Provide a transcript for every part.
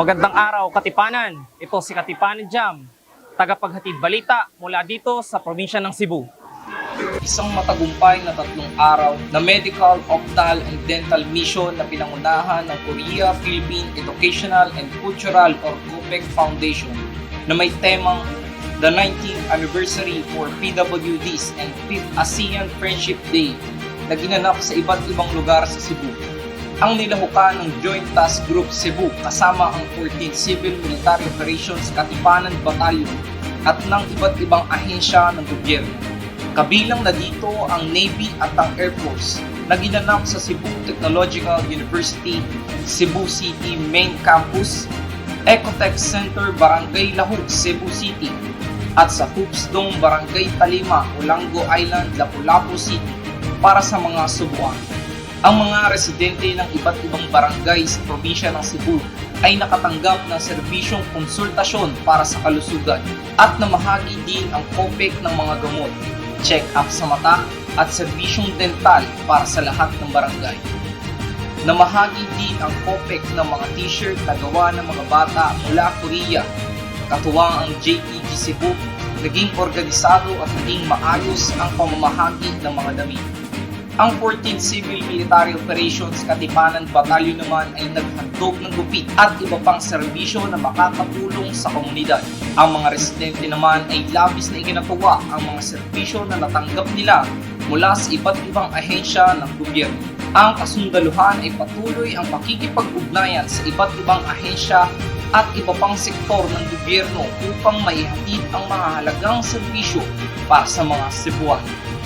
Magandang araw, Katipanan. Ito si Katipanan Jam, tagapaghatid balita mula dito sa probinsya ng Cebu. Isang matagumpay na tatlong araw na medical, optal, and dental mission na pinangunahan ng Korea Philippine Educational and Cultural or COPEC Foundation na may temang the 19th anniversary for PWDs and 5th ASEAN Friendship Day na ginanap sa iba't ibang lugar sa Cebu ang nilahukan ng Joint Task Group Cebu kasama ang 14 Civil Military Operations Katipanan Battalion at ng iba't ibang ahensya ng gobyerno. Kabilang na dito ang Navy at ang Air Force na ginanap sa Cebu Technological University, Cebu City Main Campus, Ecotech Center Barangay Lahug, Cebu City at sa Hoops Dome Barangay Talima, Olango Island, Lapu-Lapu City para sa mga subuan. Ang mga residente ng iba't ibang barangay sa probinsya ng Cebu ay nakatanggap ng serbisyong konsultasyon para sa kalusugan at namahagi din ang COPEC ng mga gamot, check-up sa mata at serbisyong dental para sa lahat ng barangay. Namahagi din ang COPEC ng mga t-shirt na gawa ng mga bata mula Korea. Katuwang ang JTG Cebu, naging organisado at naging maayos ang pamamahagi ng mga damit. Ang 14th Civil Military Operations Katipanan Batalyon naman ay naghandog ng gupit at iba pang serbisyo na makakatulong sa komunidad. Ang mga residente naman ay labis na ikinatuwa ang mga serbisyo na natanggap nila mula sa iba't ibang ahensya ng gobyerno. Ang kasundaluhan ay patuloy ang pakikipag-ugnayan sa iba't ibang ahensya at iba pang sektor ng gobyerno upang maihatid ang mga halagang serbisyo para sa mga Cebuano.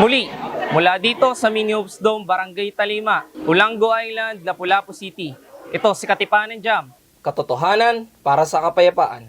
Muli, mula dito sa Mini Hoops Dome, Barangay Talima, Ulango Island, Lapu-Lapu City. Ito si Katipanan Jam. Katotohanan para sa kapayapaan.